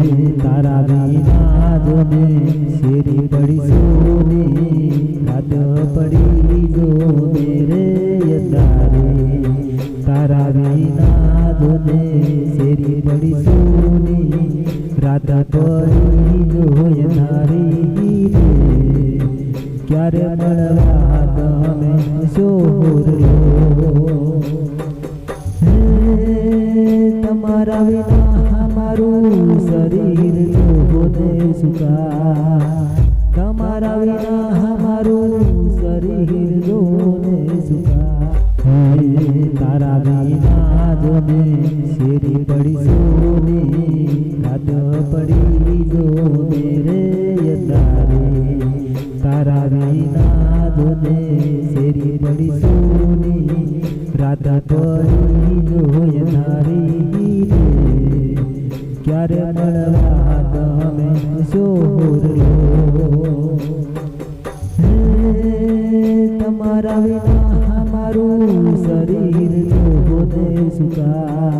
તારા વિના જોને શેરી પડી સોની રાત પડી લીધો મેરે યદારે તારા વિના જોને શેરી પડી સોની, રાત પડી લીધો તારી રે ક્યારે મળવા તમે શોર તમારા વિના મારું શરીર જોને સુકા તમારા વિના અમારું શરીર જોને સુકા તારા વિના જોને શેરી પડી સોને રાત પડી જોને રે તારે તારા વિના જોને શેરી પડી સોને, રાત પડી જોય તારી રે ક્યારે મળવા તમે જોર તમારા વિના મારું શરીર જોને સુકા